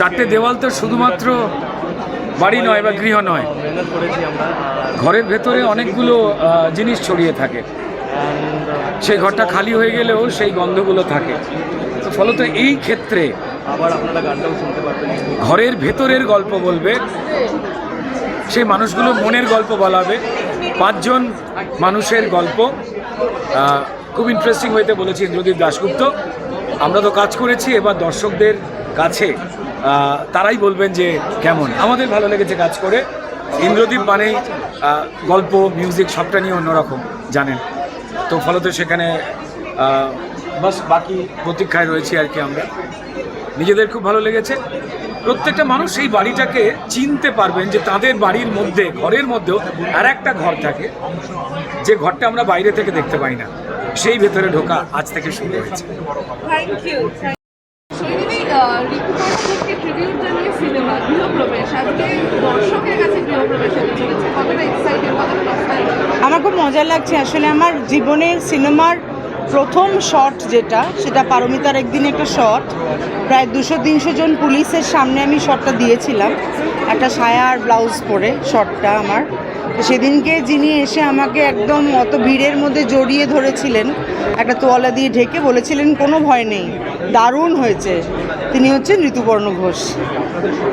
চারটে দেওয়াল তো শুধুমাত্র বাড়ি নয় বা গৃহ নয়। ঘরের ভেতরে অনেকগুলো জিনিস ছড়িয়ে থাকে। সেই ঘরটা খালি হয়ে গেলেও সেই গন্ধগুলো থাকে। তো ফলত এই ক্ষেত্রে ঘরের ভেতরের গল্প বলবে, সেই মানুষগুলো মনের গল্প বলাবে। পাঁচজন মানুষের গল্প খুব ইন্টারেস্টিং হইতে বলেছি ইন্দ্রদীপ দাশগুপ্ত। আমরা তো কাজ করেছি, এবার দর্শকদের কাছে তারাই বলবেন যে কেমন? আমাদের ভালো লেগেছে কাজ করে। ইন্দ্রদীপ মানেই গল্প মিউজিক সবটা নিয়ে অন্যরকম, জানেন। তো ফলত সেখানে বাস বাকি প্রতীক্ষায় রয়েছি আর কি আমরা। নিজেদের খুব ভালো লেগেছে। প্রত্যেকটা মানুষ সেই বাড়িটাকে চিনতে পারবেন যে তাদের বাড়ির মধ্যে, ঘরের মধ্যেও আর একটা ঘর থাকে। যে ঘরটা আমরা বাইরে থেকে দেখতে পাই না। সেই ভেতরে ঢোকা আজ থেকে শুরু হয়েছে। সিনেমা গৃহপ্রবেশ। আজকে দর্শকের কাছে গৃহপ্রবেশ কতটা এক্সাইটেড কতটা আমার খুব মজা লাগছে। আসলে আমার জীবনের সিনেমার প্রথম শট যেটা, সেটা পারমিতার একদিন একটা শট প্রায় দুশো তিনশো জন পুলিশের সামনে আমি শটটা দিয়েছিলাম। একটা সায়া আর ব্লাউজ পরে শটটা আমার। সেদিনকে যিনি এসে আমাকে একদম অত ভিড়ের মধ্যে জড়িয়ে ধরেছিলেন, একটা তোয়ালা দিয়ে ঢেকে বলেছিলেন, কোনো ভয় নেই, দারুণ হয়েছে। তিনি হচ্ছেন ঋতুপর্ণ ঘোষ।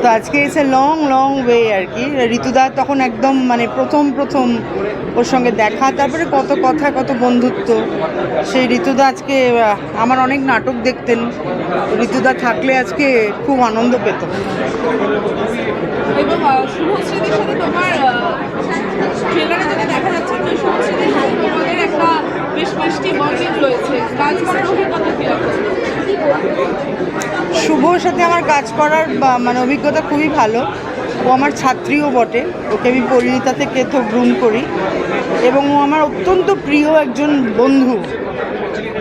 তো আজকে এসে লং লং ওয়ে আর কি। ঋতুদা তখন একদম মানে প্রথম প্রথম ওর সঙ্গে দেখা, তারপরে কত কথা, কত বন্ধুত্ব। সেই ঋতুদা আজকে আমার অনেক নাটক দেখতেন। ঋতুদা থাকলে আজকে খুব আনন্দ পেত। এবং শুভশ্রীদের সাথে তোমার ট্রেলারে যেটা দেখা যাচ্ছে একটা বেশ মিষ্টি বন্ডিং রয়েছে। কাজ করার অভিজ্ঞতা শুভর সাথে আমার কাজ করার মানে অভিজ্ঞতা খুবই ভালো। ও আমার ছাত্রীও বটে। ওকে আমি পরিণীতা থেকে তো গ্রুম করি। এবং ও আমার অত্যন্ত প্রিয় একজন বন্ধু।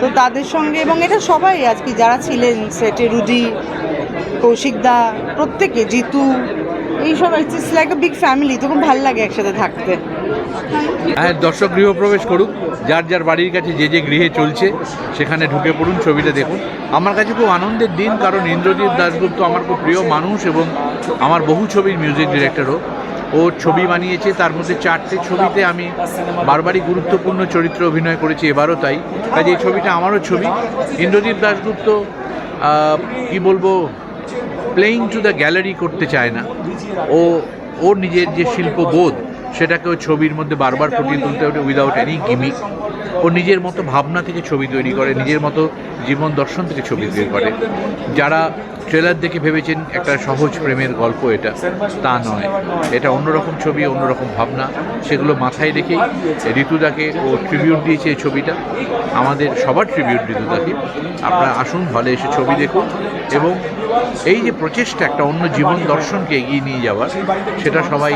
তো তাদের সঙ্গে, এবং এটা সবাই আজকে যারা ছিলেন, সেটে রুডি কৌশিকদা প্রত্যেকে, জিতু এইসব it's like a big family তো খুব ভালো লাগে একসাথে থাকতে। হ্যাঁ দর্শক গৃহপ্রবেশ করুক, যার যার বাড়ির কাছে যে যে গৃহে চলছে, সেখানে ঢুকে পড়ুন, ছবিটা দেখুন। আমার কাছে খুব আনন্দের দিন, কারণ ইন্দ্রজিৎ দাশগুপ্ত আমার খুব প্রিয় মানুষ এবং আমার বহু ছবির মিউজিক ডিরেক্টরও ও। ছবি বানিয়েছে, তার মধ্যে চারটে ছবিতে আমি বারবারই গুরুত্বপূর্ণ চরিত্রে অভিনয় করেছি, এবারও তাই। কাজে এই ছবিটা আমারও ছবি। ইন্দ্রজিৎ দাশগুপ্ত কি বলব? প্লেইং টু দ্য গ্যালারি করতে চায় না। ও, ওর নিজের যে শিল্পবোধ সেটাকে ও ছবির মধ্যে বারবার ফুটিয়ে তুলতে ওঠে উইদাউট এনি গিমিক ও নিজের মতো ভাবনা থেকে ছবি তৈরি করে, নিজের মতো জীবন দর্শন থেকে ছবি তৈরি করে। যারা ট্রেলার দেখে ভেবেছেন একটা সহজ প্রেমের গল্প এটা, তা নয়। এটা অন্যরকম ছবি, অন্যরকম ভাবনা, সেগুলো মাথায় রেখেই ঋতুদাকে ও ট্রিবিউট দিয়েছে এই ছবিটা। আমাদের সবার ট্রিবিউট ঋতুদাকে। আপনারা আসুন হলে এসে ছবি দেখুন। এবং এই যে প্রচেষ্টা একটা অন্য জীবন দর্শনকে এগিয়ে নিয়ে যাওয়ার সেটা সবাই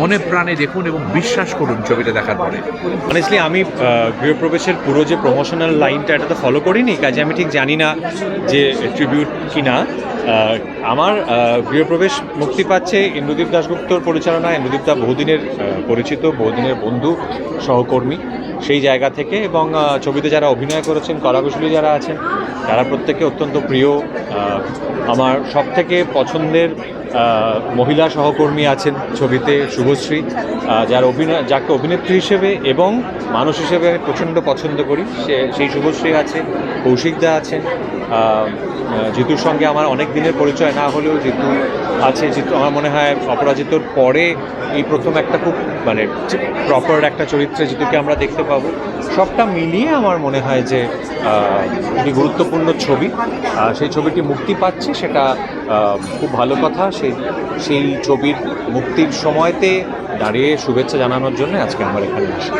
মনে প্রাণে দেখুন এবং বিশ্বাস করুন ছবিটা দেখার পরে। অনেস্টলি আমি গৃহপ্রবেশের পুরো যে প্রমোশনাল লাইনটা এটা তো ফলো করিনি কাজে আমি ঠিক জানি না যে ট্রিবিউট কি না আমার গৃহপ্রবেশ মুক্তি পাচ্ছে ইন্দ্রদীপ দাশগুপ্তর পরিচালনায়। ইন্দ্রদীপ দা বহুদিনের পরিচিত বহুদিনের বন্ধু সহকর্মী। সেই জায়গা থেকে এবং ছবিতে যারা অভিনয় করেছেন, কলাকুশলী যারা আছেন, তারা প্রত্যেকে অত্যন্ত প্রিয়। আমার সব থেকে পছন্দের মহিলা সহকর্মী আছেন ছবিতে শুভশ্রী যার অভিনয়, যাকে অভিনেত্রী হিসেবে এবং মানুষ হিসেবে আমি প্রচণ্ড পছন্দ করি। সে, সেই শুভশ্রী আছে কৌশিকদা আছেন জিতুর সঙ্গে আমার অনেক দিনের পরিচয়, না হলেও জিতু আছে। জিতু, আমার মনে হয় অপরাজিতর পরে এই প্রথম একটা খুব মানে প্রপার একটা চরিত্রে জিতুকে আমরা দেখতে পাবো। সবটা মিলিয়ে আমার মনে হয় যে একটি গুরুত্বপূর্ণ ছবি। সেই ছবিটি মুক্তি পাচ্ছে, সেটা খুব ভালো কথা। সেই সেই ছবির মুক্তির সময়তে দাঁড়িয়ে শুভেচ্ছা জানানোর জন্য আজকে আমার এখানে আসি।